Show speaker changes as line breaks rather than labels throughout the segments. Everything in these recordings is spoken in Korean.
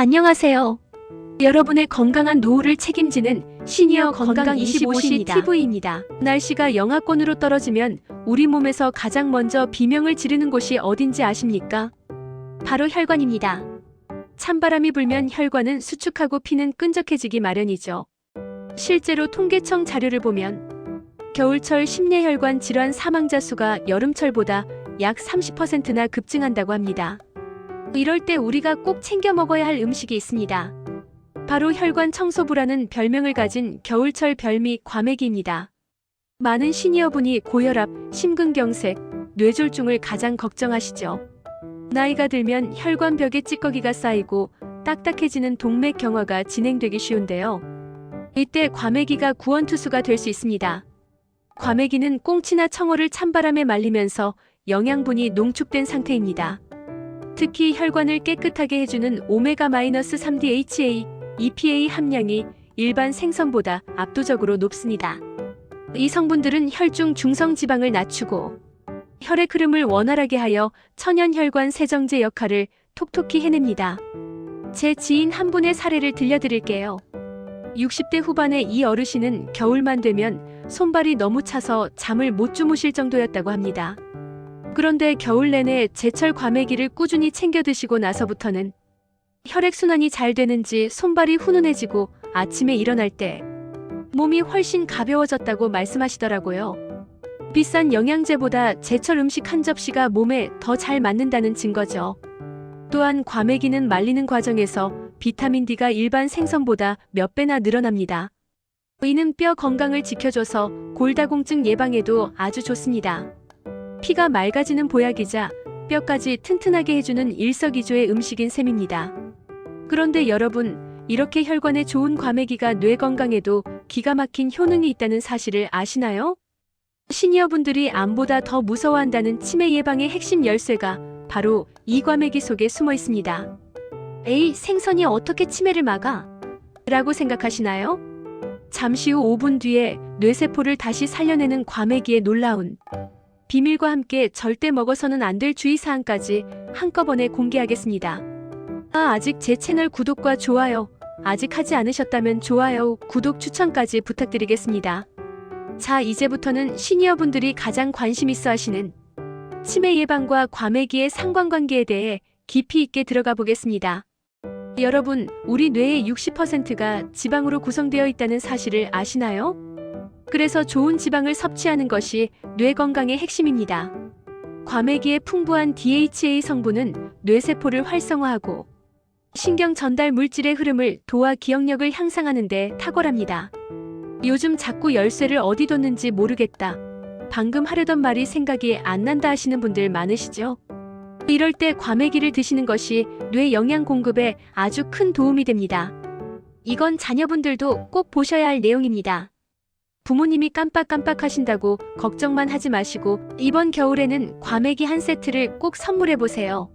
안녕하세요. 여러분의 건강한 노후를 책임지는 시니어 건강 25시 TV입니다. 날씨가 영하권으로 떨어지면 우리 몸에서 가장 먼저 비명을 지르는 곳이 어딘지 아십니까? 바로 혈관입니다. 찬바람이 불면 혈관은 수축하고 피는 끈적해지기 마련이죠. 실제로 통계청 자료를 보면 겨울철 심내혈관 질환 사망자 수가 여름철보다 약 30%나 급증한다고 합니다. 이럴 때 우리가 꼭 챙겨 먹어야 할 음식이 있습니다. 바로 혈관 청소부라는 별명을 가진 겨울철 별미 과메기입니다. 많은 시니어분이 고혈압, 심근경색, 뇌졸중을 가장 걱정하시죠. 나이가 들면 혈관벽에 찌꺼기가 쌓이고 딱딱해지는 동맥 경화가 진행되기 쉬운데요. 이때 과메기가 구원투수가 될 수 있습니다. 과메기는 꽁치나 청어를 찬바람에 말리면서 영양분이 농축된 상태입니다. 특히 혈관을 깨끗하게 해주는 오메가-3DHA, EPA 함량이 일반 생선보다 압도적으로 높습니다. 이 성분들은 혈중 중성 지방을 낮추고 혈액 흐름을 원활하게 하여 천연 혈관 세정제 역할을 톡톡히 해냅니다. 제 지인 한 분의 사례를 들려드릴게요. 60대 후반의 이 어르신은 겨울만 되면 손발이 너무 차서 잠을 못 주무실 정도였다고 합니다. 그런데 겨울 내내 제철 과메기를 꾸준히 챙겨 드시고 나서부터는 혈액순환이 잘 되는지 손발이 훈훈해지고 아침에 일어날 때 몸이 훨씬 가벼워졌다고 말씀하시더라고요. 비싼 영양제보다 제철 음식 한 접시가 몸에 더 잘 맞는다는 증거죠. 또한 과메기는 말리는 과정에서 비타민 D가 일반 생선보다 몇 배나 늘어납니다. 이는 뼈 건강을 지켜줘서 골다공증 예방에도 아주 좋습니다. 피가 맑아지는 보약이자 뼈까지 튼튼하게 해주는 일석이조의 음식인 셈입니다. 그런데 여러분, 이렇게 혈관에 좋은 과메기가 뇌 건강에도 기가 막힌 효능이 있다는 사실을 아시나요? 시니어분들이 암보다 더 무서워한다는 치매 예방의 핵심 열쇠가 바로 이 과메기 속에 숨어 있습니다. 에이, 생선이 어떻게 치매를 막아? 라고 생각하시나요? 잠시 후 5분 뒤에 뇌세포를 다시 살려내는 과메기의 놀라운 비밀과 함께 절대 먹어서는 안 될 주의사항까지 한꺼번에 공개하겠습니다. 아, 아직 제 채널 구독과 좋아요, 아직 하지 않으셨다면 좋아요, 구독 추천까지 부탁드리겠습니다. 자, 이제부터는 시니어분들이 가장 관심 있어 하시는 치매 예방과 과메기의 상관관계에 대해 깊이 있게 들어가 보겠습니다. 여러분, 우리 뇌의 60%가 지방으로 구성되어 있다는 사실을 아시나요? 그래서 좋은 지방을 섭취하는 것이 뇌 건강의 핵심입니다. 과메기의 풍부한 DHA 성분은 뇌세포를 활성화하고 신경 전달 물질의 흐름을 도와 기억력을 향상하는 데 탁월합니다. 요즘 자꾸 열쇠를 어디 뒀는지 모르겠다. 방금 하려던 말이 생각이 안 난다 하시는 분들 많으시죠? 이럴 때 과메기를 드시는 것이 뇌 영양 공급에 아주 큰 도움이 됩니다. 이건 자녀분들도 꼭 보셔야 할 내용입니다. 부모님이 깜빡깜빡 하신다고 걱정만 하지 마시고 이번 겨울에는 과메기 한 세트를 꼭 선물해 보세요.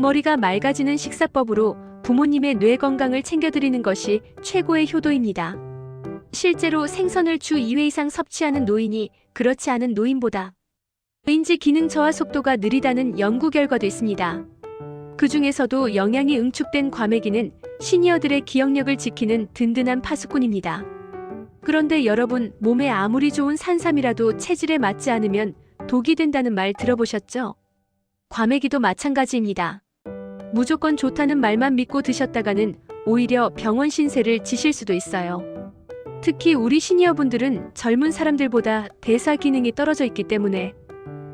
머리가 맑아지는 식사법으로 부모님의 뇌 건강을 챙겨드리는 것이 최고의 효도입니다. 실제로 생선을 주 2회 이상 섭취하는 노인이 그렇지 않은 노인보다 인지 기능 저하 속도가 느리다는 연구 결과도 있습니다. 그 중에서도 영양이 응축된 과메기는 시니어들의 기억력을 지키는 든든한 파수꾼입니다. 그런데 여러분, 몸에 아무리 좋은 산삼이라도 체질에 맞지 않으면 독이 된다는 말 들어보셨죠? 과메기도 마찬가지입니다. 무조건 좋다는 말만 믿고 드셨다가는 오히려 병원 신세를 지실 수도 있어요. 특히 우리 시니어분들은 젊은 사람들보다 대사 기능이 떨어져 있기 때문에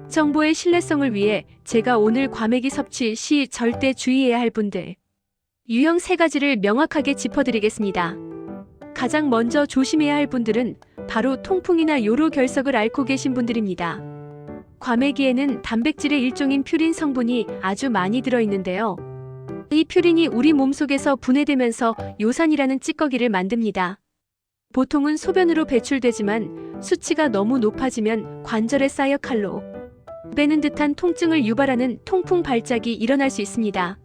정보의 신뢰성을 위해 제가 오늘 과메기 섭취 시 절대 주의해야 할 분들 유형 세 가지를 명확하게 짚어드리겠습니다. 가장 먼저 조심해야 할 분들은 바로 통풍이나 요로 결석을 앓고 계신 분들입니다. 과메기에는 단백질의 일종인 퓨린 성분이 아주 많이 들어있는데요. 이 퓨린이 우리 몸속에서 분해되면서 요산이라는 찌꺼기를 만듭니다. 보통은 소변으로 배출되지만 수치가 너무 높아지면 관절에 쌓여 칼로 빼는 듯한 통증을 유발하는 통풍 발작이 일어날 수 있습니다.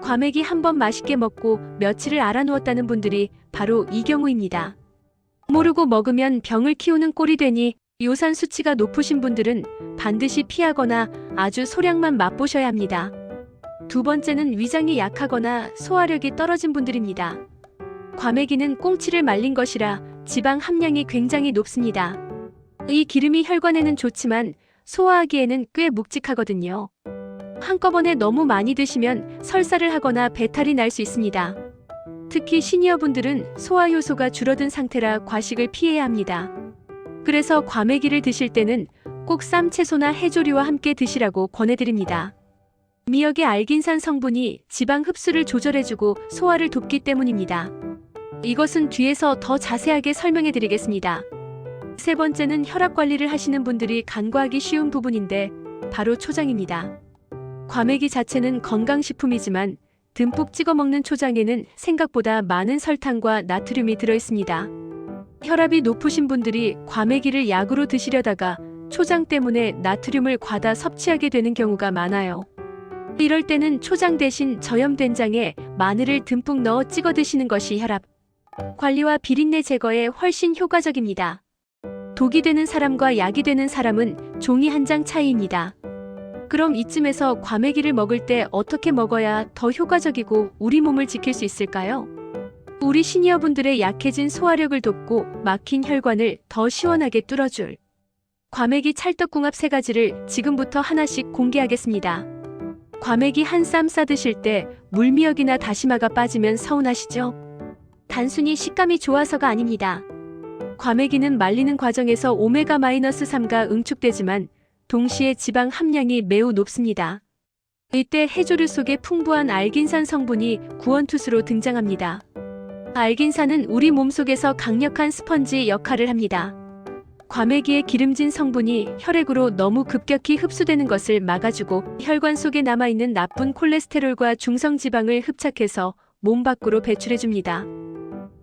과메기 한 번 맛있게 먹고 며칠을 알아누웠다는 분들이 바로 이 경우입니다. 모르고 먹으면 병을 키우는 꼴이 되니 요산 수치가 높으신 분들은 반드시 피하거나 아주 소량만 맛보셔야 합니다. 두 번째는 위장이 약하거나 소화력이 떨어진 분들입니다. 과메기는 꽁치를 말린 것이라 지방 함량이 굉장히 높습니다. 이 기름이 혈관에는 좋지만 소화하기에는 꽤 묵직하거든요. 한꺼번에 너무 많이 드시면 설사를 하거나 배탈이 날 수 있습니다. 특히 시니어분들은 소화 효소가 줄어든 상태라 과식을 피해야 합니다. 그래서 과메기를 드실 때는 꼭 쌈 채소나 해조류와 함께 드시라고 권해드립니다. 미역의 알긴산 성분이 지방 흡수를 조절해주고 소화를 돕기 때문입니다. 이것은 뒤에서 더 자세하게 설명해 드리겠습니다. 세 번째는 혈압 관리를 하시는 분들이 간과하기 쉬운 부분인데 바로 초장입니다. 과메기 자체는 건강식품이지만 듬뿍 찍어 먹는 초장에는 생각보다 많은 설탕과 나트륨이 들어 있습니다. 혈압이 높으신 분들이 과메기를 약으로 드시려다가 초장 때문에 나트륨을 과다 섭취하게 되는 경우가 많아요. 이럴 때는 초장 대신 저염된장에 마늘을 듬뿍 넣어 찍어 드시는 것이 혈압 관리와 비린내 제거에 훨씬 효과적입니다. 독이 되는 사람과 약이 되는 사람은 종이 한 장 차이입니다. 그럼 이쯤에서 과메기를 먹을 때 어떻게 먹어야 더 효과적이고 우리 몸을 지킬 수 있을까요? 우리 시니어분들의 약해진 소화력을 돕고 막힌 혈관을 더 시원하게 뚫어줄 과메기 찰떡궁합 세 가지를 지금부터 하나씩 공개하겠습니다. 과메기 한 쌈 싸드실 때 물미역이나 다시마가 빠지면 서운하시죠? 단순히 식감이 좋아서가 아닙니다. 과메기는 말리는 과정에서 오메가-3가 응축되지만 동시에 지방 함량이 매우 높습니다. 이때 해조류 속에 풍부한 알긴산 성분이 구원투수로 등장합니다. 알긴산은 우리 몸속에서 강력한 스펀지 역할을 합니다. 과메기의 기름진 성분이 혈액으로 너무 급격히 흡수되는 것을 막아주고 혈관 속에 남아있는 나쁜 콜레스테롤과 중성지방을 흡착해서 몸 밖으로 배출해줍니다.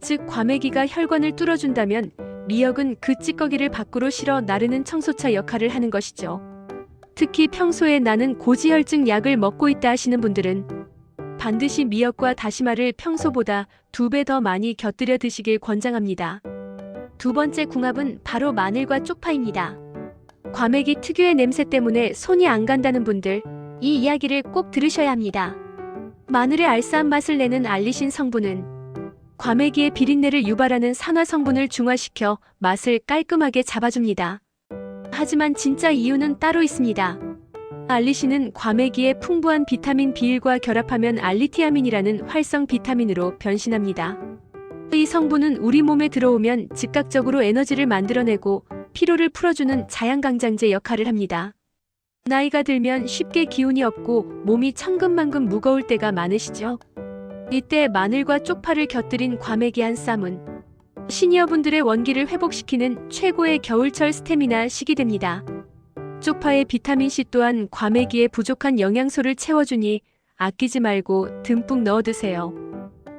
즉 과메기가 혈관을 뚫어준다면 미역은 그 찌꺼기를 밖으로 실어 나르는 청소차 역할을 하는 것이죠. 특히 평소에 나는 고지혈증 약을 먹고 있다 하시는 분들은 반드시 미역과 다시마를 평소보다 두 배 더 많이 곁들여 드시길 권장합니다. 두 번째 궁합은 바로 마늘과 쪽파입니다. 과메기 특유의 냄새 때문에 손이 안 간다는 분들, 이 이야기를 꼭 들으셔야 합니다. 마늘의 알싸한 맛을 내는 알리신 성분은 과메기의 비린내를 유발하는 산화 성분을 중화시켜 맛을 깔끔하게 잡아줍니다. 하지만 진짜 이유는 따로 있습니다. 알리신은 과메기의 풍부한 비타민 B1과 결합하면 알리티아민이라는 활성 비타민으로 변신합니다. 이 성분은 우리 몸에 들어오면 즉각적으로 에너지를 만들어내고 피로를 풀어주는 자양강장제 역할을 합니다. 나이가 들면 쉽게 기운이 없고 몸이 천근만근 무거울 때가 많으시죠? 이때 마늘과 쪽파를 곁들인 과메기 한 쌈은 시니어분들의 원기를 회복시키는 최고의 겨울철 스태미나 식이 됩니다. 쪽파의 비타민C 또한 과메기에 부족한 영양소를 채워주니 아끼지 말고 듬뿍 넣어 드세요.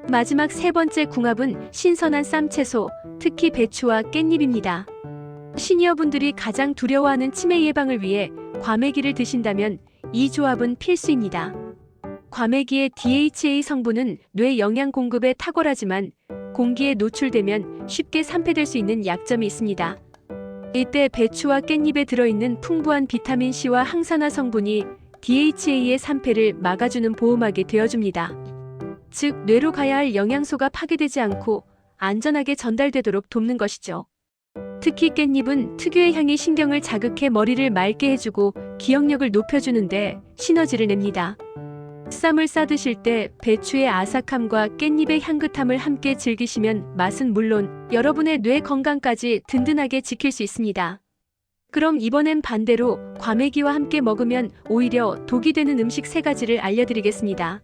마지막 세 번째 궁합은 신선한 쌈채소, 특히 배추와 깻잎입니다. 시니어분들이 가장 두려워하는 치매 예방을 위해 과메기를 드신다면 이 조합은 필수입니다. 과메기의 DHA 성분은 뇌 영양 공급에 탁월하지만 공기에 노출되면 쉽게 산패될 수 있는 약점이 있습니다. 이때 배추와 깻잎에 들어있는 풍부한 비타민 C와 항산화 성분이 DHA의 산패를 막아주는 보호막이 되어줍니다. 즉, 뇌로 가야 할 영양소가 파괴되지 않고 안전하게 전달되도록 돕는 것이죠. 특히 깻잎은 특유의 향이 신경을 자극해 머리를 맑게 해주고 기억력을 높여주는데 시너지를 냅니다. 쌈을 싸드실 때 배추의 아삭함과 깻잎의 향긋함을 함께 즐기시면 맛은 물론 여러분의 뇌 건강까지 든든하게 지킬 수 있습니다. 그럼 이번엔 반대로 과메기와 함께 먹으면 오히려 독이 되는 음식 세 가지를 알려드리겠습니다.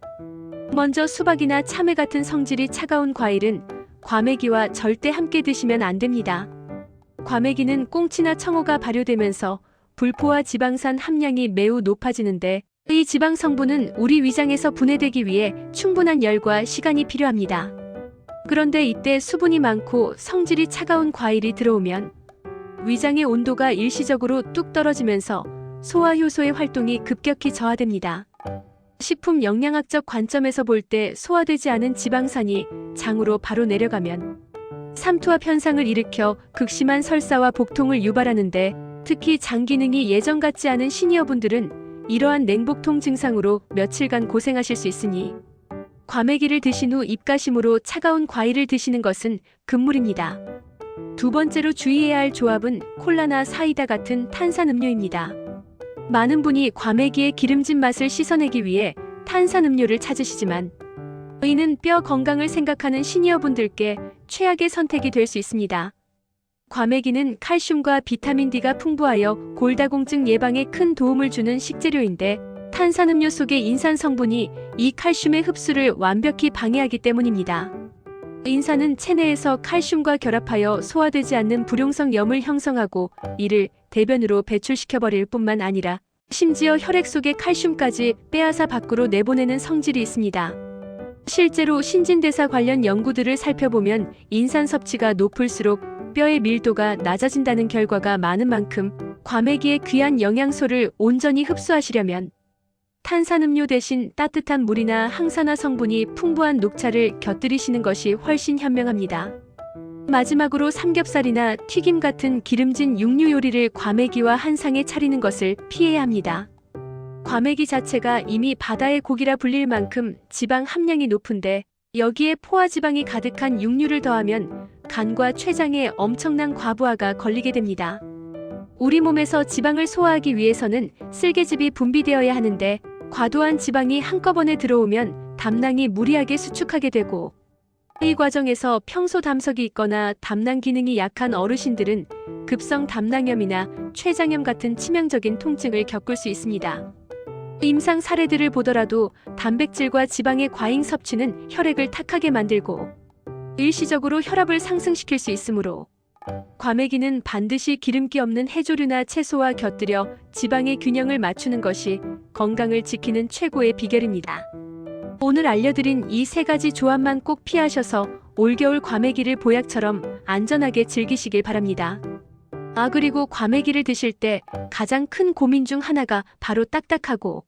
먼저 수박이나 참외 같은 성질이 차가운 과일은 과메기와 절대 함께 드시면 안 됩니다. 과메기는 꽁치나 청어가 발효되면서 불포화 지방산 함량이 매우 높아지는데 이 지방 성분은 우리 위장에서 분해되기 위해 충분한 열과 시간이 필요합니다. 그런데 이때 수분이 많고 성질이 차가운 과일이 들어오면 위장의 온도가 일시적으로 뚝 떨어지면서 소화 효소의 활동이 급격히 저하됩니다. 식품 영양학적 관점에서 볼 때 소화되지 않은 지방산이 장으로 바로 내려가면 삼투압 현상을 일으켜 극심한 설사와 복통을 유발하는데 특히 장 기능이 예전 같지 않은 시니어분들은 이러한 냉복통 증상으로 며칠간 고생하실 수 있으니 과메기를 드신 후 입가심으로 차가운 과일을 드시는 것은 금물입니다. 두 번째로 주의해야 할 조합은 콜라나 사이다 같은 탄산음료입니다. 많은 분이 과메기의 기름진 맛을 씻어내기 위해 탄산음료를 찾으시지만 이는 뼈 건강을 생각하는 시니어분들께 최악의 선택이 될 수 있습니다. 과메기는 칼슘과 비타민 D가 풍부하여 골다공증 예방에 큰 도움을 주는 식재료인데 탄산음료 속의 인산 성분이 이 칼슘의 흡수를 완벽히 방해하기 때문입니다. 인산은 체내에서 칼슘과 결합하여 소화되지 않는 불용성 염을 형성하고 이를 대변으로 배출시켜버릴 뿐만 아니라 심지어 혈액 속의 칼슘까지 빼앗아 밖으로 내보내는 성질이 있습니다. 실제로 신진대사 관련 연구들을 살펴보면 인산 섭취가 높을수록 뼈의 밀도가 낮아진다는 결과가 많은 만큼 과메기의 귀한 영양소를 온전히 흡수하시려면 탄산음료 대신 따뜻한 물이나 항산화 성분이 풍부한 녹차를 곁들이시는 것이 훨씬 현명합니다. 마지막으로 삼겹살이나 튀김 같은 기름진 육류 요리를 과메기와 한 상에 차리는 것을 피해야 합니다. 과메기 자체가 이미 바다의 고기라 불릴 만큼 지방 함량이 높은데 여기에 포화 지방이 가득한 육류를 더하면 간과 췌장에 엄청난 과부하가 걸리게 됩니다. 우리 몸에서 지방을 소화하기 위해서는 쓸개즙이 분비되어야 하는데 과도한 지방이 한꺼번에 들어오면 담낭이 무리하게 수축하게 되고 이 과정에서 평소 담석이 있거나 담낭 기능이 약한 어르신들은 급성 담낭염이나 췌장염 같은 치명적인 통증을 겪을 수 있습니다. 임상 사례들을 보더라도 단백질과 지방의 과잉 섭취는 혈액을 탁하게 만들고 일시적으로 혈압을 상승시킬 수 있으므로 과메기는 반드시 기름기 없는 해조류나 채소와 곁들여 지방의 균형을 맞추는 것이 건강을 지키는 최고의 비결입니다. 오늘 알려드린 이 세 가지 조합만 꼭 피하셔서 올겨울 과메기를 보약처럼 안전하게 즐기시길 바랍니다. 아 그리고 과메기를 드실 때 가장 큰 고민 중 하나가 바로 딱딱하고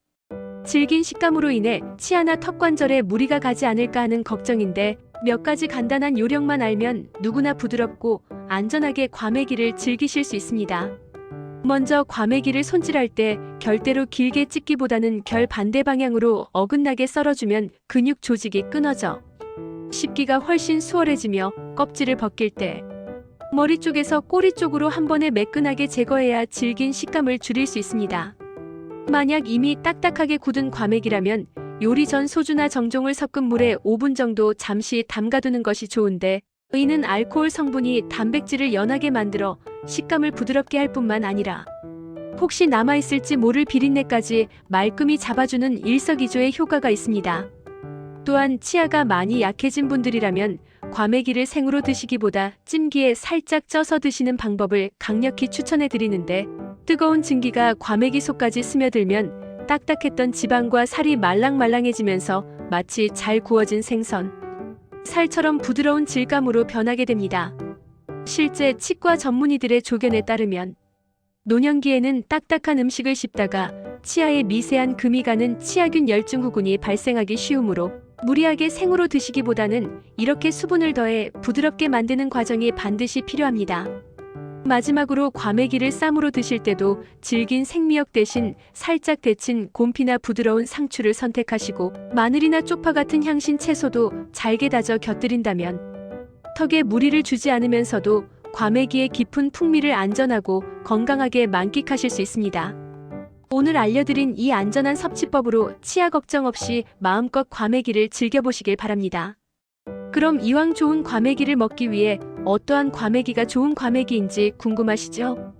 질긴 식감으로 인해 치아나 턱 관절에 무리가 가지 않을까 하는 걱정인데 몇 가지 간단한 요령만 알면 누구나 부드럽고 안전하게 과메기를 즐기실 수 있습니다. 먼저 과메기를 손질할 때 결대로 길게 찢기보다는 결 반대 방향으로 어긋나게 썰어주면 근육 조직이 끊어져 씹기가 훨씬 수월해지며 껍질을 벗길 때 머리 쪽에서 꼬리 쪽으로 한 번에 매끈하게 제거해야 질긴 식감을 줄일 수 있습니다. 만약 이미 딱딱하게 굳은 과메기라면 요리 전 소주나 정종을 섞은 물에 5분 정도 잠시 담가두는 것이 좋은데 의는 알코올 성분이 단백질을 연하게 만들어 식감을 부드럽게 할 뿐만 아니라 혹시 남아있을지 모를 비린내까지 말끔히 잡아주는 일석이조의 효과가 있습니다. 또한 치아가 많이 약해진 분들이라면 과메기를 생으로 드시기보다 찜기에 살짝 쪄서 드시는 방법을 강력히 추천해 드리는데 뜨거운 증기가 과메기 속까지 스며들면 딱딱했던 지방과 살이 말랑말랑해지면서 마치 잘 구워진 생선, 살처럼 부드러운 질감으로 변하게 됩니다. 실제 치과 전문의들의 조견에 따르면 노년기에는 딱딱한 음식을 씹다가 치아에 미세한 금이 가는 치아균 열증 후군이 발생하기 쉬우므로 무리하게 생으로 드시기보다는 이렇게 수분을 더해 부드럽게 만드는 과정이 반드시 필요합니다. 마지막으로 과메기를 쌈으로 드실 때도 질긴 생미역 대신 살짝 데친 곰피나 부드러운 상추를 선택하시고 마늘이나 쪽파 같은 향신 채소도 잘게 다져 곁들인다면 턱에 무리를 주지 않으면서도 과메기의 깊은 풍미를 안전하고 건강하게 만끽하실 수 있습니다. 오늘 알려드린 이 안전한 섭취법으로 치아 걱정 없이 마음껏 과메기를 즐겨보시길 바랍니다. 그럼 이왕 좋은 과메기를 먹기 위해 어떠한 과메기가 좋은 과메기인지 궁금하시죠?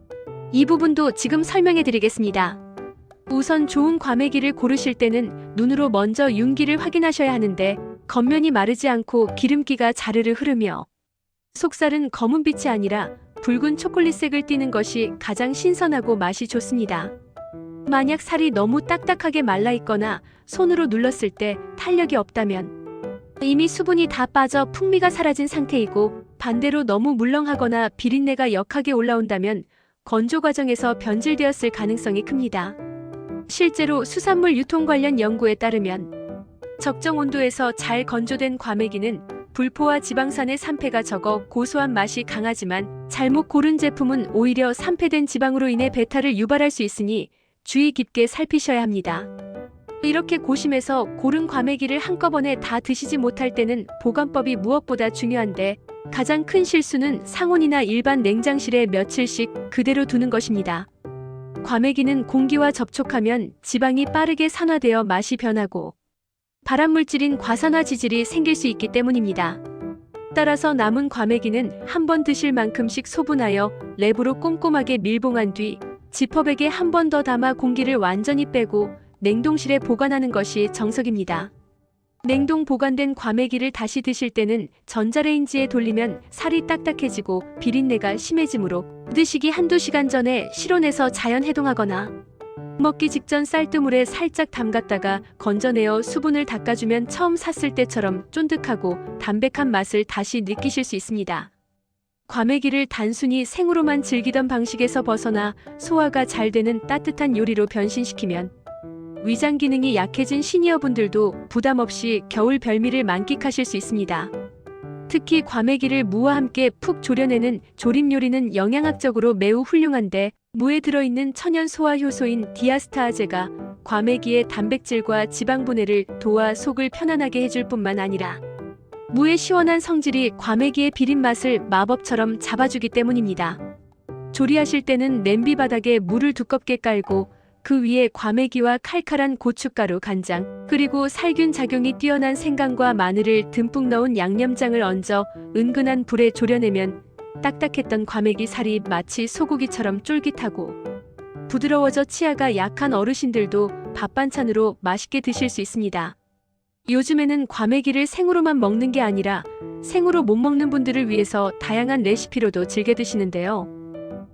이 부분도 지금 설명해 드리겠습니다. 우선 좋은 과메기를 고르실 때는 눈으로 먼저 윤기를 확인하셔야 하는데 겉면이 마르지 않고 기름기가 자르르 흐르며 속살은 검은빛이 아니라 붉은 초콜릿색을 띠는 것이 가장 신선하고 맛이 좋습니다. 만약 살이 너무 딱딱하게 말라 있거나 손으로 눌렀을 때 탄력이 없다면 이미 수분이 다 빠져 풍미가 사라진 상태이고 반대로 너무 물렁하거나 비린내가 역하게 올라온다면 건조 과정에서 변질되었을 가능성이 큽니다. 실제로 수산물 유통 관련 연구에 따르면 적정 온도에서 잘 건조된 과메기는 불포와 지방산의 산패가 적어 고소한 맛이 강하지만 잘못 고른 제품은 오히려 산패된 지방으로 인해 배탈을 유발할 수 있으니 주의 깊게 살피셔야 합니다. 이렇게 고심해서 고른 과메기를 한꺼번에 다 드시지 못할 때는 보관법이 무엇보다 중요한데 가장 큰 실수는 상온이나 일반 냉장실에 며칠씩 그대로 두는 것입니다. 과메기는 공기와 접촉하면 지방이 빠르게 산화되어 맛이 변하고 발암물질인 과산화 지질이 생길 수 있기 때문입니다. 따라서 남은 과메기는 한 번 드실 만큼씩 소분하여 랩으로 꼼꼼하게 밀봉한 뒤 지퍼백에 한 번 더 담아 공기를 완전히 빼고 냉동실에 보관하는 것이 정석입니다. 냉동 보관된 과메기를 다시 드실 때는 전자레인지에 돌리면 살이 딱딱해지고 비린내가 심해지므로 드시기 한두 시간 전에 실온에서 자연 해동하거나 먹기 직전 쌀뜨물에 살짝 담갔다가 건져내어 수분을 닦아주면 처음 샀을 때처럼 쫀득하고 담백한 맛을 다시 느끼실 수 있습니다. 과메기를 단순히 생으로만 즐기던 방식에서 벗어나 소화가 잘 되는 따뜻한 요리로 변신시키면 위장 기능이 약해진 시니어분들도 부담 없이 겨울 별미를 만끽하실 수 있습니다. 특히 과메기를 무와 함께 푹 졸여내는 조림 요리는 영양학적으로 매우 훌륭한데 무에 들어있는 천연 소화 효소인 디아스타아제가 과메기의 단백질과 지방 분해를 도와 속을 편안하게 해줄 뿐만 아니라 무의 시원한 성질이 과메기의 비린 맛을 마법처럼 잡아주기 때문입니다. 조리하실 때는 냄비 바닥에 물을 두껍게 깔고 그 위에 과메기와 칼칼한 고춧가루, 간장, 그리고 살균 작용이 뛰어난 생강과 마늘을 듬뿍 넣은 양념장을 얹어 은근한 불에 졸여내면 딱딱했던 과메기 살이 마치 소고기처럼 쫄깃하고 부드러워져 치아가 약한 어르신들도 밥 반찬으로 맛있게 드실 수 있습니다. 요즘에는 과메기를 생으로만 먹는 게 아니라 생으로 못 먹는 분들을 위해서 다양한 레시피로도 즐겨 드시는데요.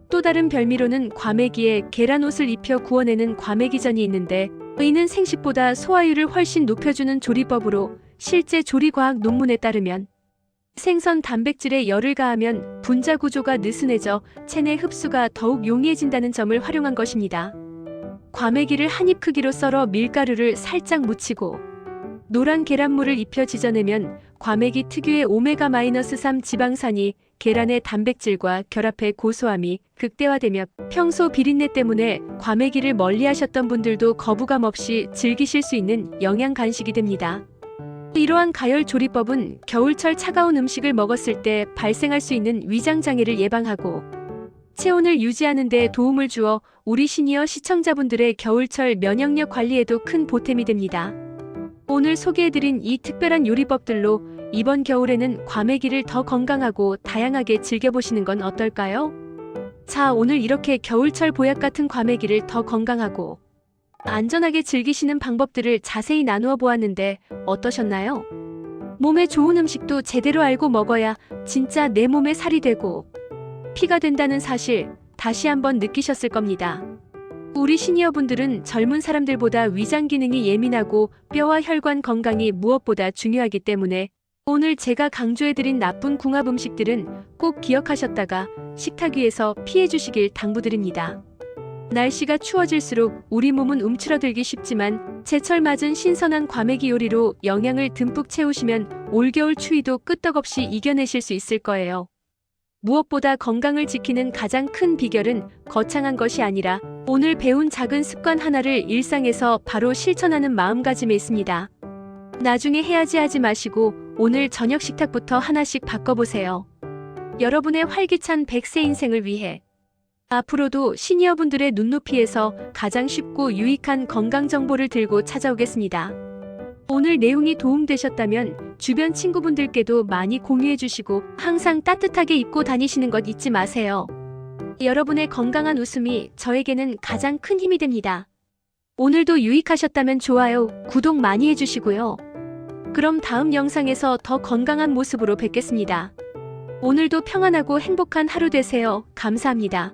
또 다른 별미로는 과메기에 계란옷을 입혀 구워내는 과메기전이 있는데 이는 생식보다 소화율을 훨씬 높여주는 조리법으로 실제 조리과학 논문에 따르면 생선 단백질에 열을 가하면 분자 구조가 느슨해져 체내 흡수가 더욱 용이해진다는 점을 활용한 것입니다. 과메기를 한 입 크기로 썰어 밀가루를 살짝 묻히고 노란 계란물을 입혀 지져내면 과메기 특유의 오메가-3 지방산이 계란의 단백질과 결합해 고소함이 극대화되며 평소 비린내 때문에 과메기를 멀리하셨던 분들도 거부감 없이 즐기실 수 있는 영양 간식이 됩니다. 이러한 가열 조리법은 겨울철 차가운 음식을 먹었을 때 발생할 수 있는 위장 장애를 예방하고 체온을 유지하는 데 도움을 주어 우리 시니어 시청자분들의 겨울철 면역력 관리에도 큰 보탬이 됩니다. 오늘 소개해드린 이 특별한 요리법들로 이번 겨울에는 과메기를 더 건강하고 다양하게 즐겨보시는 건 어떨까요? 자, 오늘 이렇게 겨울철 보약 같은 과메기를 더 건강하고 안전하게 즐기시는 방법들을 자세히 나누어 보았는데 어떠셨나요? 몸에 좋은 음식도 제대로 알고 먹어야 진짜 내 몸에 살이 되고 피가 된다는 사실 다시 한번 느끼셨을 겁니다. 우리 시니어분들은 젊은 사람들보다 위장 기능이 예민하고 뼈와 혈관 건강이 무엇보다 중요하기 때문에 오늘 제가 강조해드린 나쁜 궁합 음식들은 꼭 기억하셨다가 식탁 위에서 피해 주시길 당부드립니다. 날씨가 추워질수록 우리 몸은 움츠러들기 쉽지만 제철 맞은 신선한 과메기 요리로 영양을 듬뿍 채우시면 올겨울 추위도 끄떡없이 이겨내실 수 있을 거예요. 무엇보다 건강을 지키는 가장 큰 비결은 거창한 것이 아니라 오늘 배운 작은 습관 하나를 일상에서 바로 실천하는 마음가짐에 있습니다. 나중에 해야지 하지 마시고 오늘 저녁 식탁부터 하나씩 바꿔보세요. 여러분의 활기찬 100세 인생을 위해 앞으로도 시니어분들의 눈높이에서 가장 쉽고 유익한 건강 정보를 들고 찾아오겠습니다. 오늘 내용이 도움되셨다면 주변 친구분들께도 많이 공유해 주시고 항상 따뜻하게 입고 다니시는 것 잊지 마세요. 여러분의 건강한 웃음이 저에게는 가장 큰 힘이 됩니다. 오늘도 유익하셨다면 좋아요, 구독 많이 해주시고요. 그럼 다음 영상에서 더 건강한 모습으로 뵙겠습니다. 오늘도 평안하고 행복한 하루 되세요. 감사합니다.